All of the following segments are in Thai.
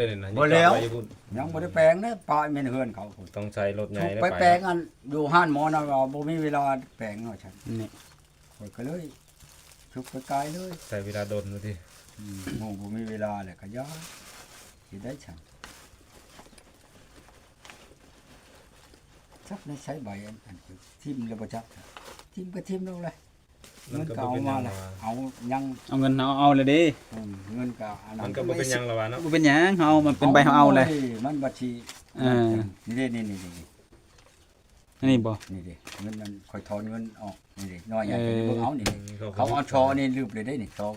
เลยนี่นะบ่แล้วยังจอดไอยู่พุ่นยังบ่ได้แปลงเด้ปลายแม่นเฮือนเขาพุ่นต้องใช้รถใหญ่ถูกได้ไปแปลงอันอยู่ห้านหมอนะว่าบ่มีเวลาแปลงเนาะฉันนี่ข้อยก็เลยชุกไปไกลเลยใช้เวลาโดนดูทีอืมหมู่บ่มีเวลาเลยก็ยาสิได้ฉันจักได้ใช้ใบอันอันคือทิ่มแล้วบ่จักทิ่มก็ทิ่มลงเลยมั เงินนก็ก็บ่เอาเป็นหมายังละละวะเอายังเอาเงินเอาเอาเลยเดิอืมเงินก็อันนั้มันนก็บ่เป็นหยังละวะเนาะบ่เป็นหยังเอามันเป็นใบเอาเอาเลยโมันบัญชีเออ นี่เด้นี่นี่นี่อันนี้บ่ นี่เด้เงินมันค่อยถอนเงินออกนี่เด้น้อยใหญ่เออ เบิ่งเอานี่เด้เขาเขาเอาชอนี่ลืบเลยได้นี่ชอ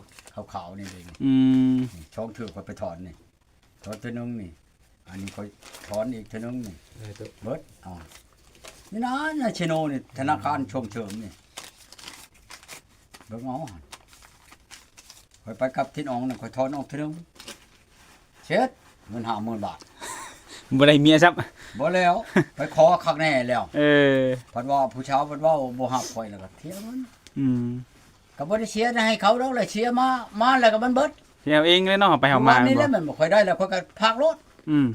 ขาวๆนี่เด้นี่อืมนี่ช่องถือค่อยไปถอนนี่ถอนเท่านึงนี่ อันนี้ค่อยถอนอีกเท่านึงนี่เออตัวเบิดเอ๋อนี่นะนะชิโนนี่ธนาคารชมเฉิมนี่ เบิ่งเอาหั่นค่อยไปกับทิศอองน่ะค่อยถอนออกเท่านึงเช็ดเงิน50,000บาทบ่ได้เมียซับบ่แล้ว ไปขอคักแน่แล้ว เออเพันว่าผู้เชาวเพันว่าบ่ฮับข่อยแล้วก็เที่ยวมันอืมก็บ่ได้เชียร์ให้เขาดอกเลยเชียร์มามาแล้วก็มันเบิดสิเอาเองเลยเนาะเอาไปเอามาวันนี้บ่แล้วมันบ่ค่อยได้แล้วข่อยก็พากรถอืม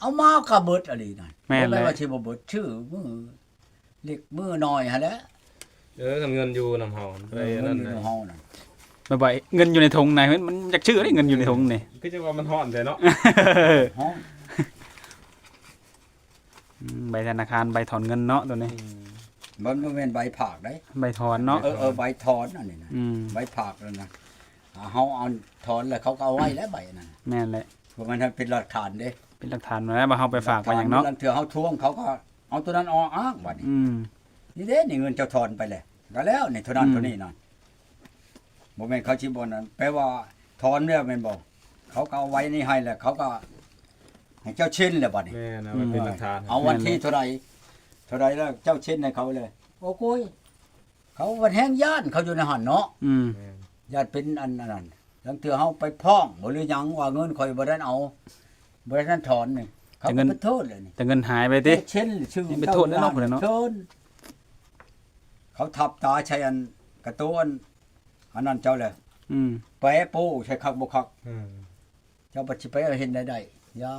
เอามาก็เบิดอะไรนั่นแม่นบ่แล้วว่าสิบ่เบิดชื่อมือเล็กมือน้อยหั่นแหละ เออทำเงินอยู่นำเฮาไปอันนั่นเงินะนเฮานั่นบ่อยๆเงินอยู่ในถุงไหนมันมันอยากชื่อได้เงินอยู่ในถุงนี่ คือจะว่ามันฮ้อนแต่เนาะห้องอืมใบธนาคารใบถอนเงินเนาะตัวนี้ มันบ่แม่นใบผากได้ใบถอนเนาะเออเออใบถอนอันนี้นะอืมใบผากแล้วนะอ่าเฮาเอาถอนแล้วเขาก็เอาไว้แล้วใบนั้นแม่นแหละเพราะมันเป็นหลักฐานเด้เป็นหลักฐานมาแล้วบ่เฮาไปฝากไว้หยังเนาะลังเทื่อเฮาทวงเขาก็เอาตัวนั้นออกอ้างบัดนี้อืม นี่เด้นี่เงินเจ้าทอนไปเลยก็แล้วนี่เท่านั้นอืมเท่านี้นั่นบ่แม่นเขาสิบ่นั่นแปลว่าทอนแล้วแม่นบ่เขาก็เอาไว้นี่ให้แล้วเขาก็ ให้เจ้าเช่นแล้วบัดนี้แม่นะมันเป็นหลักฐานเอาวันที่เท่าไหร่เท่าไหร่แล้วเจ้าเช่นให้เขาเลย โอ้โกยเขาวันแห้งย่านเขาอยู่ในหันเนาะอืมแม่นญาติเป็นอันนั้นลังเทื่อเฮาไปพ้องบ่หรือหยังว่าเงินข่อยบ่ได้เอาบ่ได้ถอนนี่เขาก็เป็นโทษเลยนี่แต่เงินหายไปติเช่นชื่อนี่เป็นโทษแน่นอนพุ่นน่ะเนาะเชิญ เขาทับตาใช้อันกระตุ้นอันนั้นเจ้าเลยอืมแปะโป้ใช้คักบ่คัก อืมเจ้าปัจจิไปเอาเห็นได้ได้ยา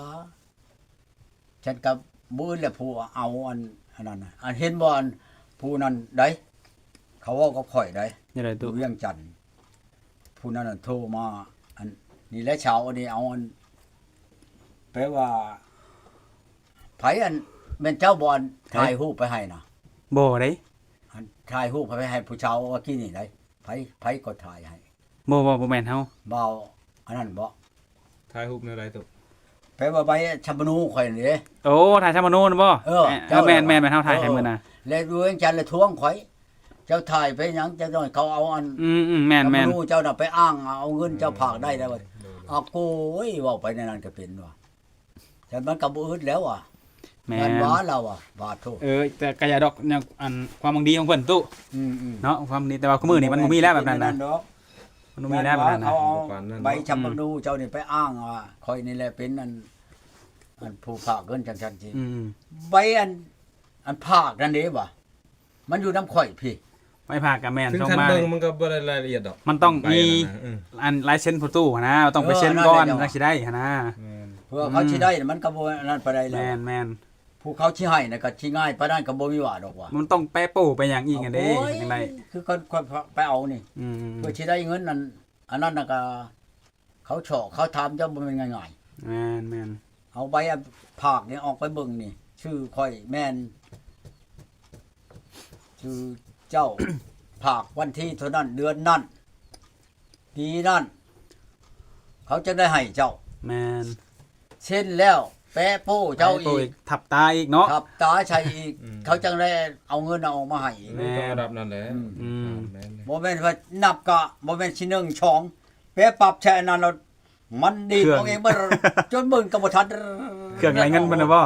ฉันกับบื้อและผู้เอาอันอันนั้นน่ะอันเห็นบ่อันผู้นั้นได้เขาเว่ากับข่อยได้ยังไงดูตุเวียงจันทน์ผู้นั้นน่ะโทรมา อันนี่แหละเช้าอันนี้เอาอันแปลว่าไผอันเป็นเจ้าบอลถ่ายรูปไปให้น่ะบ่ได้อัน ถ่ายรูปไปให้ผู้เชาวว่ากี้นี่ได้ไผไผก็ถ่ายให้บ่บ่บ่แม่นเฮาเบาอันนั้นบ่ถ่ายรูปในอะไรตัวแปลว่าใบชะบนูข่อยนี่เด้ โอ้ถ่ายชามาโนนบ่เออเออแม่นแม่นแม่นเฮาถ่ายให้มื้อน่ะแล้วดูเองจันทร์เลยทวงข่อย เจ้าถ่ายไปหยังเจ้าน้อยเขาเอาอันอืมอืมแม่นแม่นชะบนูเจ้าน่ะไปอ้างเอาเงินเจ้าผากได้แล้วว่าเอาโก้ยเว้าไปในนั้นก็เป็นว่ะแต่มันก็บ่อึดแล้วอะ แม่งานนว้าเราอะบาดโทษเออแต่กะยาดอกเนี่ยอันความบางดีของเพิ่นตุอืมอืมเนาะความดีแต่ว่าคุมื้อนี่มันบ่มีแล้วแบบนั้นนะดอกมันบ่มีแล้วแบบนั้นนะเขาเอาใบชะบนูเจ้านี่ไปอ้างว่าข่อยนี่แหละเป็นอันอันผู้ผากเงินจังๆจริงอืมใบอันอันภาคนั่นเด้บ่ะมันอยู่น้ำข่อยพี่ไปพากกับแม่นซึ่งส่งคันมาเบิ่งมันก็บ่ได้รายละเอียดดอก มันต้องใบมีนั่นน่ะอืมอันลายเซ็นผู้ตู้หั้นนะต้องไปเซ็นก่อนจังสิได้หั้นนะแม่นเพื่อเขาสิได้น่ะมันก็บ่อันนั้นไปได้แล้แม่วนแม่น ผู้เขาสิให้น่ะก็สิง่ายปานนั้นก็บ่มีว่าดอกว่ามันต้องแปะโป้ไปอย่างอีกอันเด้โอ้ยจังไดคือคนคนไปเอานี่อืมเพื่อสิได้เงินนั้นอันนั้นน่ะก็ เขาเฉาะเขาทำเจ้าบ่แม่นง่ายแม่นแม่นๆเอาใบอันภาคนี่ออกไปเบิ่งนี่ ชื่อข่อยแม่นชื่อเจ้าภาควันที่เท่านั้นเดือนนั้นปีนั้นเขาจะได้ให้เจ้า แม่นเช่นแล้ว แปะโป้เจ้าแปะโป้อีกทับตาอีกเนาะ ครับตาชัยอีกเขาจังได้เอาเงินเอาออกมาให้อีก แม่ ต้องระดับนั้นแหละอืมอืมแม่นเลยบ่แม่นว่านับกะบ่แม่นสิหนึ่งช่องแปะปรับแช่นั้นเรามันดีดเอาเองบ่จนมึงก็บ่ทันเครื่องไรเงินมันน่ะบ่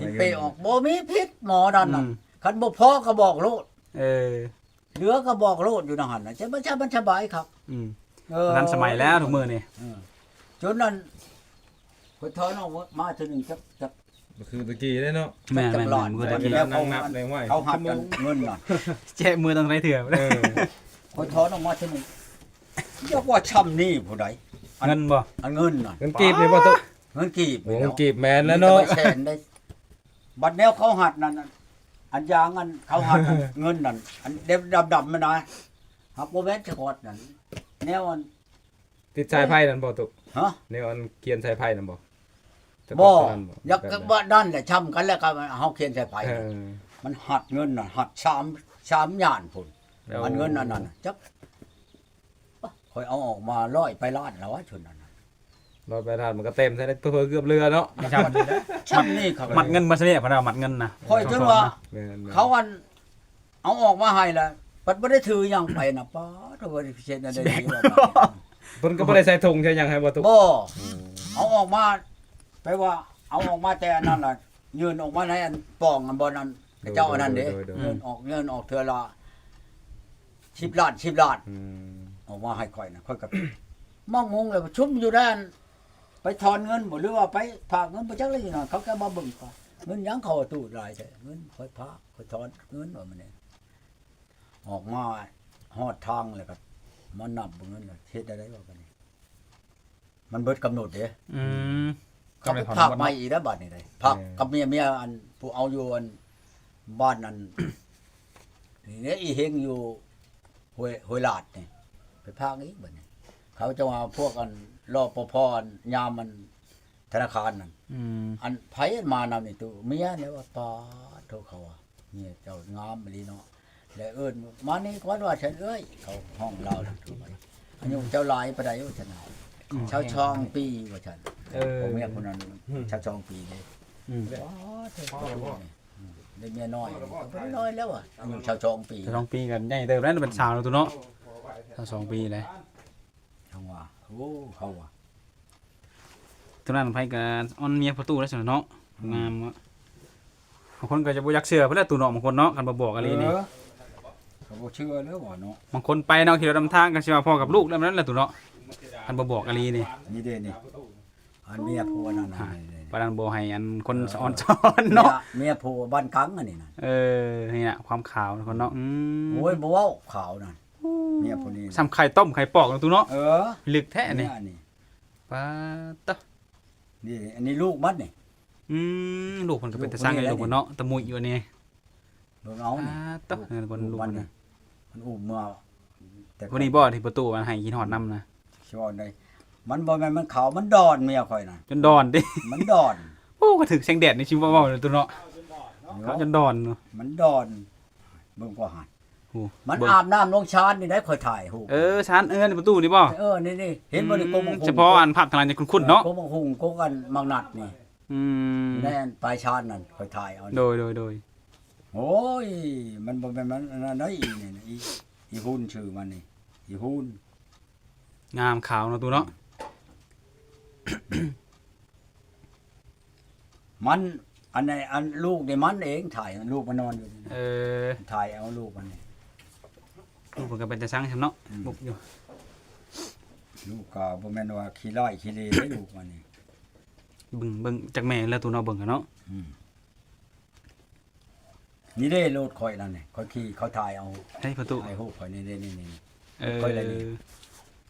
ที่เปะออกบ่มีพิษหมอนั่นน่ะอืม คันบ่พอก็บอกโลดเออเหลือก็บอกโลดอยู่นั่นหั่นน่ะจะบ่ใช่มันสบายครับ อืมเออนั้นสมัยแล้วทุกมื้อนี่เออจนนั้น คนทอนออกมาเทีนึงจักจักก็คือตะกี้ได้เนาะแม่นจัแม่นหลอดแม่นแต่มื้อเวตะลากี้นั่งนับแรงไว้เขาหักกันเงินน่ะแจ้มือต้องไรเถื่อเออคนทอนออกมาเทีนึงเรียกว่าช่ำนี่ผู้ใดเงินบ่อันเงินน่ะเงินกีบนี่บ่ตุ๊เงินกีบวงกีบแมนแล้วเนาะมีแต่ใบแสนได้บัดแนวเขาหัดนั่นน่ะอันยางอันเขาหัดอันเงินนั่นอันเด็บดำๆมันนะฮับโมเมนต์จะกดนั่นแนวอันติดสายไพ่นั่นบ่ตุฮะในอันเกียนสายไพ่นั่นบ่ จะบ่ตอนนั้นอยักแบบนั้นบ่นั่นแหละช้ำกันแล้วก็เฮาเขียนใส่ไผเออ มันหัดเงินน่ะหัดชามชามย่านพุ่นแล้ว มันเงินอันนั้นน่ะจักคอยเอาออกมาร้อยไปล้านแล้ววะชุนนั้นน่ะรอยไปทานมันก็เต็มใช่ไหมเพื่อเกือบเรือเนาะไม่ใช่ช้ำนี่ครับมัดเงินมาเสียเพราะเรามัดเงินนะคอยจนว่า แม่นๆเขาอัน เอาออกมาให้แล้วปัดบ่ได้ถือหยังไปน่ะป้าตัวบ่ได้เช็ดอันใดดีว่าไปเพิ่นก็บ่ได้ใส่ถุงใช่ยังให้บ่ตุบ่เอาออกมา ไปว่า เอาออกมาแต่อันนั้นน่ะยืนออกมาในอันป่องอันบ่นั้นเจ้าอันนั้นเด้โยโดย เงินออกเงินออกเทื่อละ10ล้าน10ล้านอืมออกมาให้ค่อยนะค่อยกับ มองงงเลยว่าชุบอยู่ด้าน ไปถอนเงินบ่หรือว่าไปฝากเงินบ่จักเลยอยู่นั่นเขาแค่มาเบิ่งก่อนเงินหยังเขาตู้หลายแต่เงินค่อยพาค่อยถอนเงินว่ามันนี่ออกมาฮอดทางเลยครับมันนับเบิ่งเงินเลยเฮ็ดได้ได้ว่ากันนี่มันเบิดกำหนดเด้ อืม เขาไปพากมาอีกแล้วบัดนี้ได้พากกับเมียเมียอันผู้เอาอยู่อันบ้านนั้น นี่เนี่ยอีเฮงอยู่ห้วยห้วยลาดนี่ไปพากอีกบัดนี้เขาจะมาพวกกันรอปภอันยามมันธนาคารนั่น อืมอันไผมานำนี่ตัวเมียเนี่ยว่าปาโทเขาว่าเนี่ยเจ้างามมะลีเนาะแล้วเอิ้นมานี่ก่อนว่าฉันเอ้ยเขาห้องเราน่ะถูกไหมอายุเจ้าหลายปานใดว่าฉันน่ะชาวช่องปีว่าฉัน เออ ผมเมียคนนั้นชาวช่องปีเลยอืมว้าเธออืมได้เมียน้อยก็บ่ได้น้อยแล้วอะอายุชาวช่องปีจะสองปีกันใหญ่เติบแล้วเป็นสาวแล้วตัวเนาะถ้าสองปีเลยช่างว่าโอ้เขาว่าตัวนั้นไผกันออนเมียประตูแล้วสิเนาะงามอะบางคนก็จะบ่อยากเชื่อเพิ่นแหละตัวเนาะบางคนเนาะกันบ่บอกอะไรนี่เออเขาบ่เชื่อแล้วว่าเนาะบางคนไปเนาะขี่รถนำทางกันสิว่าพ่อกับลูกแล้วนั่นแหละตัวเนาะกันบ่บอกอะไรนี่นี่เด้นี่ อันเมียผัวนั่นน่ะฮะนี่ๆปานนั้นบ่ให้อันคนอ่อนซ้อนเนาะ เมียผัวบ้านกังอันนี้น่ะเออ นี่น่ะความขาวทุกคนเนาะอืมโอ้ยบ่เว้าขาวนั่นเมียผู้นี้น่ะซ้ำไข่ต้มไข่ปอกเนาะตัวเนาะ เออลึกแท้นี่อันนี้ปาตะนี่อันนี้ลูกมันนี่อืมลูกมันก็เป็นตะสร้างเลยลูกมันเนาะตะมุยอยู่นี่เบิ่งเอาปานี่ตะนั่นบนลูกมัมันนนี่น่ะมันอุ้มเมื่อแต่วันนี้บ่ที่ประตูมันให้กินหอดน้ำนะ ชอนได้ มันบ่แม่นมันขาวมันดอนเมียข่อยน่ะจนดอนดิมันดอนโอ้ก็ถึกแสงแดดในชีวิตเว้าๆเลยตัวเนาะเขาจนดอนเนาะมันดอนเบิ่งกว่าหันโอ้มันเบิ่งอาบน้ำลงชานนี่ได้ข่อยถ่ายหูปเออชานเออในประตูนี่บ่เออนี่นี่เห็นบ่นี่โกงเฉพาะอันภาพทางนั้นจะคุ้นๆเนาะโกงหุงโกงกันมังนัดนี่อืมแน่นปลายชานนั่นข่อยถ่ายเอาโดยโดยโดยโอ้ยมันบ่แม่นมันอันนั้นได้อีนี่นะอีอีหุ่นชื่อมันนี่อีหุ่นงามขาวเนาะตัวเนาะ มัน อันไหนอันลูกนี่มันเองถ่ายลูกมันนอนอยู่นี่นะเออถ่ายเอาลูกมันนี่ลูกมันก็เป็นตะสร้างใช่เนาะบุกอยู่ลูกก็บ่แม่นว่าขี้ร้ายขี้เลได้ลูกมันนี่เบิ่งเบิ่งจากแม่แล้วตัวเนาะเบิ่งกันเนาะอืมนี่เด้รถข่อยนั่นนี่ข่อยขี่เขาถ่ายเอาให้ประตูถ่ายรูปข่อยนี่เด้นี่นี่นี่ เออค่อยอะไรนี่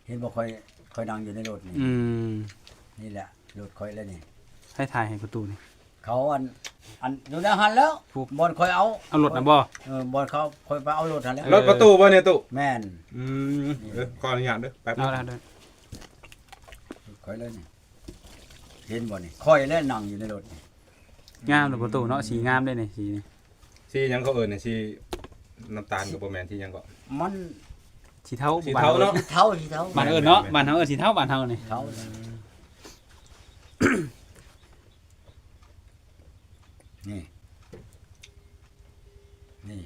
เห็นบ่ข่อยข่อยนั่งอยู่ในรถนี่ อืม นี่แหละรถข่อยแล้วนี่ให้ถ่ายให้ประตูนี่ เขาอันอันอยู่ในหันแล้วผู้ บอลข่อยเอาเอารถนะบ่ เออบอลเขาข่อยไปเอารถหันแล้วเออรถประตูบ่เนี่ยตุแม่นอืมเออขออนุญาตเด้อแป๊บเอาละเด้อข่อยเลยนี่เห็นบ่นี่ข่อยแล้วนั่งอยู่ในรถนี่งามเลยประตูเนาะสีงามได้นี่สีนี่สีหยังเขาเอิ้นน่ะสีน้ำตาลกับบ่แม่นที่หยังก็ มันสีเทาสีเทาเนาะ สีเท่าสีเท่าบ้านเอิญเนาะบ้านเฮาเอิญสีเทาบ้านเฮานี่เท่า นี่ นี่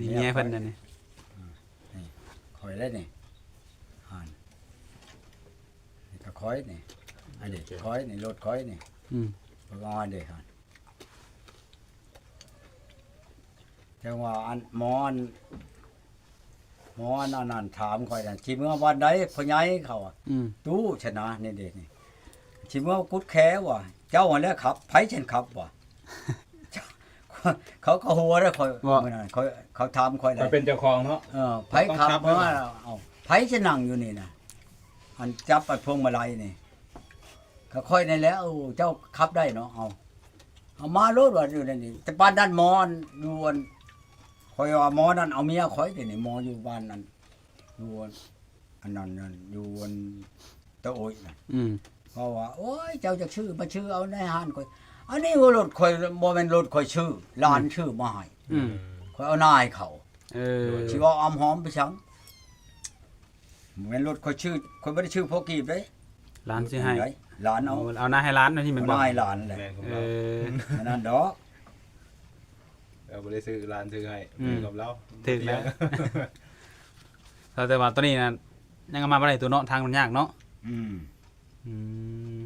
นี่แง่เพิ่นนั่นนี่ข่อยเลยนี่หันนี่ก็ข่อยนี่อันนี้ข่อยนี่รถข่อยนี่อืมไปงอนเด้หันจังว่าอันหมอนหมอนอันนั้นถามข่อยนั่นสิเมื่อวันใดพ่อใหญ่เขาอะอืมตู้ชนะนี่เด็นี่ ชิมว่ากุดแค่ว่ะเจ้าหันแล้วขับไผเช่นขับว่ะเจ้าเขาก็หัวแล้วคอยเมื่อนั้นเขาเขาถามคอยเลมันยเป็นเจ้าของเนาะ เออไผขับต้องขับ เมื่อไว้เอาไผจะนั่งอยู่นี่นะอันจับไอ้พวงมาลัยนี่ก็ค่อยในแหล้วเออเจ้าขับได้เนาะเอาเอามาโลดว่าอยู่ในนี่แต่ปานด้านหมอนอยู่อันคอยว่าหมอนั่นเอาเมียคอยเดี๋ยวนี้หมออยู่บ้านนั้นอยู่อันอันนั้นนั่นอยู่อันตะโอยน่ะอืม เพราะว่าโอ้ยเจ้าจะชื่อมาชื่อเอาในห้านคอยอันนี้ว่ารถคอยบ่แม่นรถคอยชื่อหลานชื่อมาให้อืมคอยเอานายเขาเออสิว่าออมหอมไปชังบ่แม่นรถคอยชื่อคอยบ่ได้ชื่อพวกกีบเด้ร้านซื้อให้ไหนหลานเอาเอาเอาหน้าให้ร้านนะที่มันเอาบอกนายหลานแหละแม่นของเอเราอ อันนั้นดอกเราบ่ได้ซื้อร้านซื้อให้อืม กับเราถึกแล้ว แต่ว่าตอนนี้นะยังเอามาบ่ได้ตัวเนาะทางมันยากเนาะอืม อืม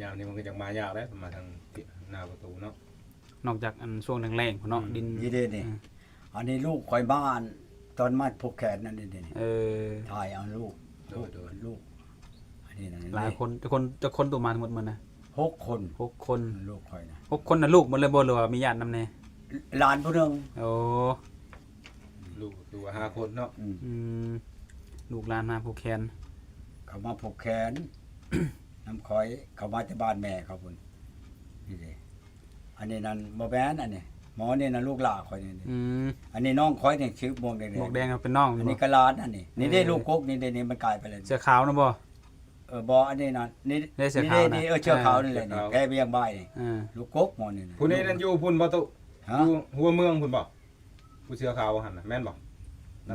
ยามนี้มันก็ยังมายากแล้วมาทางหน้าประตูเนาะนอกจากอันช่วงแรงๆพุ่นเนาะอืมดิน นี่เด้นี่อืมอันนี้ลูกคอยบ้าน ตอนมาผูกแขนนั่นนี่นี่เออถ่ายเอาลูกโดลูยกโดยลูก อันนี้นั่นหลายคนจะคนจะคนตัวมาทั้งหมดมันนะหกคนหกคนลูกคอยนะหกคนน่ะลูกหมดเลยบ่หรือว่ามีญาตินำแน่หลานผู้หนึงโอ้ลูกคือว่าห้าคนเนาะอืมอืม ลูกหลานมาผูกแขนเขามาผูกแขน น้ำคอยเขามาจากบ้านแม่เขาพุ่นนี่เด้อันนี้นั่นบ่แม่นอันนี้หมอนี่นั่นลูกหลาคอยนี่นี่อืมอันนี้น้องคอยนี่ชื่อม่วงแดงหมวกแดงเป็นน้องๆอันบ่นี้ก็หลานอันนี้นี่ได้เออลูกกกนี่ได้นี่มันกลายไปเลยเสื้อขาวนะบ่ เออบ่อันนี้นั่นนี่ได้เสื้อนี่ขาวนี่นะเออเชือกขาวนี่แหละนี่แพ้เบี้ยงบ่ายนี่อ่าลูกกกหมอนี่ะผู้นี้นั่นอยู่พุ่นบ่ตุฮะอยู่หัวเมืองพุ่นบ่ผู้เสื้อขาวหั่นน่ะแม่นบ่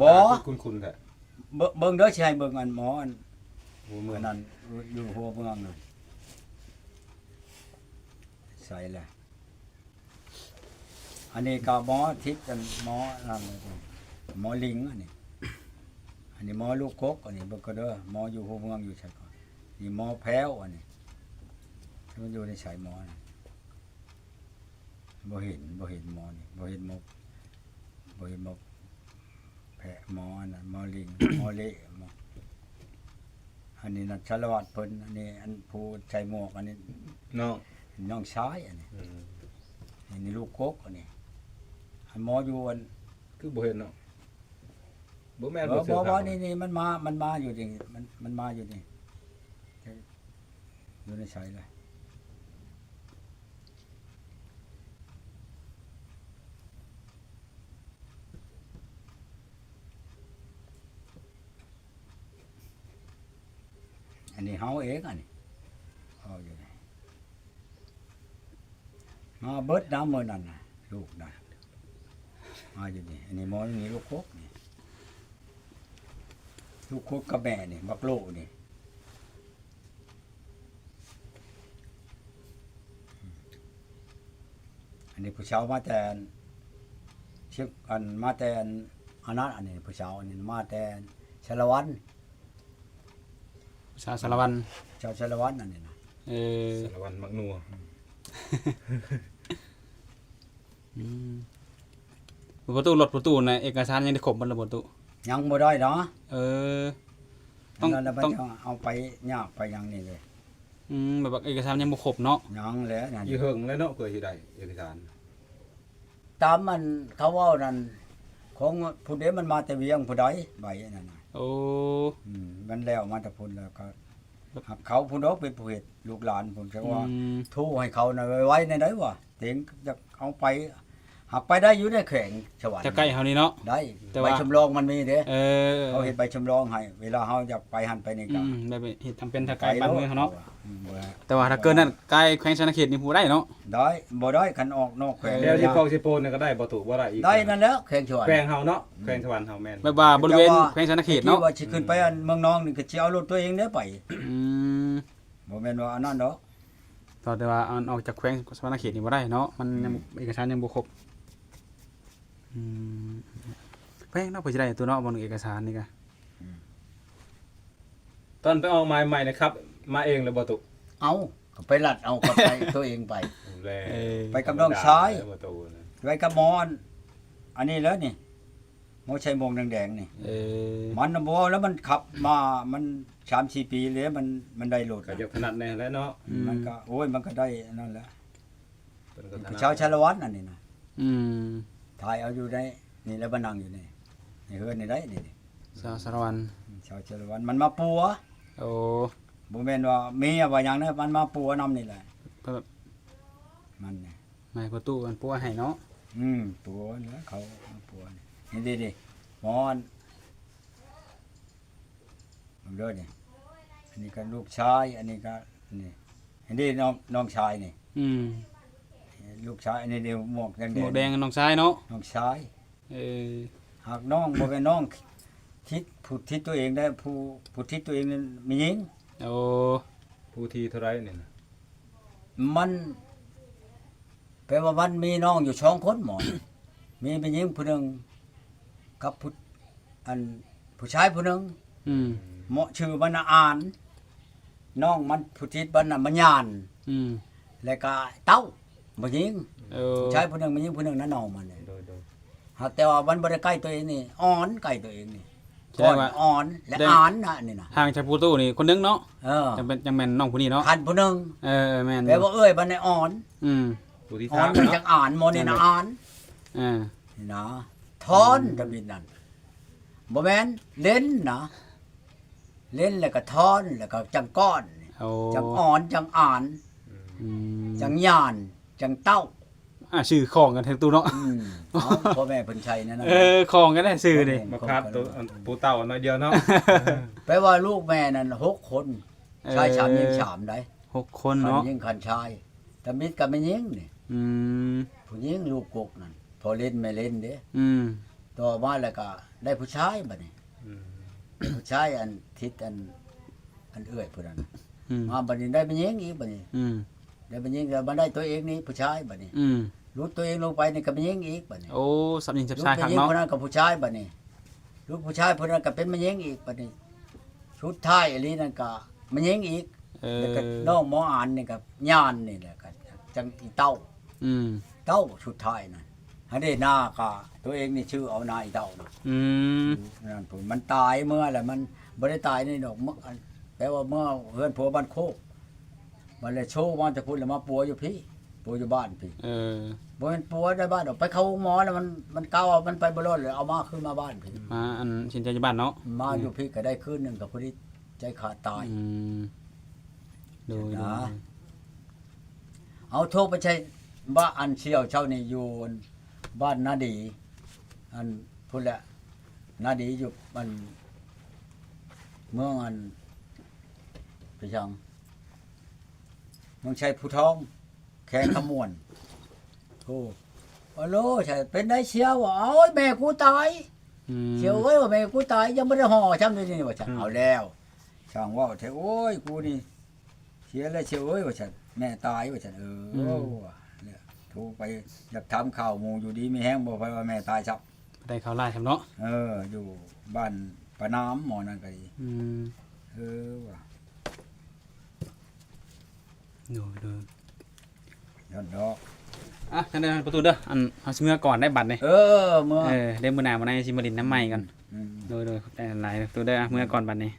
บ่ คุ้นๆแท้ เบิ่งเบิ่งเด้อสิให้เบิ่งอันหมออันหัวเมืเมื่อองนั้นอยู่หัวเมืองนั่นใส่เลยอันนี้ก็หมอทิศกันหมอนั่นเลยหมอลิงอันนี้อันนี้หมอลูกกกอันนี้เบิ่งก็เด้อหมออยู่หัวเมืองอยู่ใช่ก่อนนี่หมอแพ้วอันนี้มันอยู่ในสายหมอนะบ่เห็นบ่เห็นหมอนี่บ่เห็นหมอบ่เห็นหมอ แพ้หมออันนั้นหมอลิง หมอเละหมออันนี้นัชรวัตรเพิ่นอันนี้อันผู้ใส่หมวกอันนี้เนาะน้องชายอันนี้อืมอันนี้ลูกกกอันนี้อันหมออยู่อันคือบ่เห็นเนาะบ่แม่นบ่บ่เสื้บ่อบ่ขาวนี่นี่มันมามันมาอยู่นี่มันมันมาอยู่นี่อยู่ในใส่เลย อันนี้เฮาเองอันนี้เอาอยู่นี่มาเบิดน้ำมือนั่นน่ะลูกนั่นมาอยู่นี่อันนี้มอนี่ลูกกกนี่ลูกคกกับแม่นี่บักโลนี่อันนี้ผู้เชาวมาแต่อันเชียงอันมาแต่อันอันนั้นอันนี้ผู้เชาวอันนี้มาแต่อันชลวัน ชาวสารวันชาวชาละวันอันนี้นะเออสารวัตรมักนัวอืมประตูรถประตูน่ะเอกสารยังได้ครบบ่ล่ะประตูยังบ่ได้เนาะเออ ต้องนั่นแล้วมันต้องจะเอาไปยากไปยังนี่เลยอืมแบบว่าเอกสารยังบ่ครบเนาะยังแล้วนั่น อยู่เฮิงแล้วเนาะเพื่อสิได้เอกสารตามมันเขาเว่านั่นของผู้ใดมันมาแต่เวียงผู้ใดใบอันนั้นน่ะ โอ้อืมมันแล้วมาแต่พุ่นแล้วก็หักเขาพุ่นดอกเป็นผู้เฮ็ดลูกหลานผมจะว่าอืม ทู่ให้เขาน่ะไว้ไว้ในได้วะเต็งจะเอาไป หักไปได้อยู่ในแข่งสวรรค์จะใกล้เฮานี่เนาะ ได้แต่ใบว่าชำรองมันมีเด้เออเขาเฮ็ดใบชำรองให้ เวลาเฮาอยากไปหันไปนี่อืก็มแบบเฮ็ดทำเป็นถ้าใกล้บ้านเมืองเขาเนาะ อืมบ่ได้แต่ว่าถ้าเกินนั้นใกล้แขวงชนเขตนี่ผู้ได้เนาะ ได้บ่ได้คันออกนอกแข่งแล้วที่ฟองสิโปนเนี่ยก็ได้บ่ถูกบ่ได้อีกได้นั่นแล้วแข่งสวรรแขวค์ งเฮาเนาะแขวงสวรรค์เฮาแม่นแบบว่าบริเวณแขวงชนเขตเนาะที่ว่าสิขึ้นไปอันเมืองนองนี่ก็สิเอารถตัวเองเด้อไปอืมบ่แม่นว่าอันนั้นดอกต่อแต่ว่าเอาออกจากแขวงชนเขตนี่บ่ได้เนาะ มันยังเอกสารยังบ่ครบ อืมแพงเนาะเพื่อจะได้ตัวเนาะบนเอกสารนี่ก็ตอนไปออกหมายใหม่นะครับ มาเองเลยบ่ตุเอาก็ไปลัดเอากับไป ตัวเองไป แลเออไปกับน้องชาย บ่ตุนะไว้กับหมอนอันนี้แล้วนี่หมอชัยมงแดงๆนี่ เออมันน่ะบ่แล้วมันขับมามันสามสี่ปีแล้วมันมันได้โหลดก็อยากถนัดแน่แหล้วเนาะมันก็โอ้ยมันก็ได้นั่นแหละเพิ่นก็ถนัด ชาวชาละวันนั่นนี่นะอืม ถ่ายเอาอยู่ได้ นี่แล้วมานั่งอยู่นี่นี่เฮือนนี่ได้นี่นี่สาวสารวันชชาวเจริญวันมันมาปัวโอ้บ่แม่นว่าเมียว่าหยังนะมันมาปัวนำนี่แหละเพิ่นมันเนี่ยหมายประตูมันปัวให้เนาะอืมปัวแล้วเขามาปัวนี่นี่ดิหมอนมันเด้อนี่อันนี้ก็ลูกชาย อันนี้ก็นี่อันนี้น้องน้องชายนี่ อืม ลูกชายอันนี้เดียวหมวกแดงหมวกแดงน้องชายเนาะน้องชายเออหากน้องบ่เป็นน้องทิศผู้ทิศตัวเองได้ผู้ผู้ทิศตัวเองนั้นมีหญิงโอ้ผู้ที่เท่าไรนี่นะมันแปลว่ามันมีน้องอยู่สองคนหมอน มีเป็นหญิงผู้หนึ่งกับผู้อันผู้ชายผู้หนึ่งอืมเหมาะชื่อมันน่ะอาน น้องมันผู้ทิศมันน่ะมันยาน อืมแล้วก็เต้า บ่หญิงเออผู้ชายผู้หนึ่งมีหญิงผู้หนึ่งนั่นน้องมันเนี่ยโดยโดย หากแต่ว่ามันบ่ได้ใกล้ตัวเองนี่อ่อนใกล้ตัวเองนี่แสดงว่าอ่อนและได้อ่านน่ะนี่น่ะห่างจากประตูนี่คนนึงเนาะเออจังเป็นจังแม่นน้องผู้นี้เนาะคันผู้หนึ่งเออแม่นอแปลยู่ว่าเอ้ยบันในอ่อนอืมผู้ที่อ่อสานมมันเนาะจังอ่านโมนี่นะอ่านอ่านี่นะทอนทำบิดนั่นบ่แม่นเล่นนะเล่นแล้วก็ทอนแล้วก็จังก้อน โอ้จังอ่อนจังอ่านอืมจังยาน จังเต้าอะชื่อของกันทั้งตู้เนาะอืมเอาพ่อแม่เพิ่นใช้นั่นน่ะเออของกันได้ชื่อดิมาครับตัวอันผู้เต่าน้อยเดียวเนาะ แปลว่าลูกแม่นั่นหกคนชายสามหญิงสามได้หกคนคันเนาะหญิงคันชายแต่มิตรกับแม่หญิงนี่อืมผู้หญิงลูกกกนั่นพอเล่นไม่เล่นเด้อืมต่อมาแล้วก็ได้ผู้ชายบัดนี้อืมผู้ชายอันทิศอัน อันเอื้อยผู้นั้นอืมมาบัดนี้ได้เป็นหญิงอีกบัดนี้ อืม ได้เป็นหญิงแล้วมาได้ตัวเองนี่ผู้ชายบัดนี้อืมรูดตัวเองลงไปนี่ก็เป็นหญิงอีกบัดนี้โอ้สับยิงสับรูดชายเป็นข้างหญิงเนาะคนนั้นกับผู้ชายบัดนี้รูดผู้ชายคนนั้นก็เป็นมันหญิงอีกบัดนี้ชุดท้ายอันนี้นั่นก็มันหญิงอีกเอแล้วก็อน้องหมออ่านนี่ก็ญาณนี่แหละก็จังอีเต้า อืมเต้าชุดท้ายนั่นอันนี้หน้าก็ตัวเองนี่ชื่อเอาหน้าอีเต้านะ อืมนั่นผมมันตายเมื่อแหละมันบ่ได้ตายนี่ดอกเมื่ออันแปลว่าเมื่อเฮือนผัวบ้านโคก มันเลยโชว์มันจะพูดแล้วมาปัวอยู่พี่ปัวอยู่บ้านพี่เออบ่แม่นปัวได้บ้านดอกไปเข้าหมอแล้วมันมันเก่าเอามันไปบ่รอดเลยเอามาขึ้นมาบ้านพี่มาอันชินใจอยู่บ้านเนาะมาอยู่พี่ก็ได้คืนหนึงกับผู้ที่ใจขาดตายอืมดูนะดูเอาโทรไปใช้บ้านอันเชี่ยวเช่านี่อยู่บ้านนาดี อันพุ่นแหละนาดีอยู่มันเมืองอันไปยัง เมืองชัยผู้ทองแค่ขมวนโธ่ฮัลโหลใช่เป็นได้เชียววะเอาแม่กูตายอืม เชียวเอ้ยว่าแม่กูตายยังไม่ได้ห่อช้ำเลยนี่ว่าฉันเอาแล้วช่างว่าเถอะโอ้ยกูนี่เชียวแล้วเชียวเอ้ยว่าฉันแม่ตายว่าฉันเออโอ้ว่ะเนี่ยโทรไปอยากทำข่าวหมูอยู่ดีไม่แห้งบอกไปว่าแม่ตายชับได้ข่าวไล่ครับเนาะเออ อยู่บ้านปะน้ำหมอนั่นก็ดีอืมเออว่ะ ดูดูยอดดอกอะท่านเดินประตูเด้ออันเอาสิเมื่อก่อนได้บัตรนี่เออเมื่อเออเดี๋ยวมื้อหน้ามื้อหน้าสิมาดินน้ำใหม่กันอืม โดยโดยขอบใจหลายๆประตูเด้ออะเมื่อก่อนบัตรนี่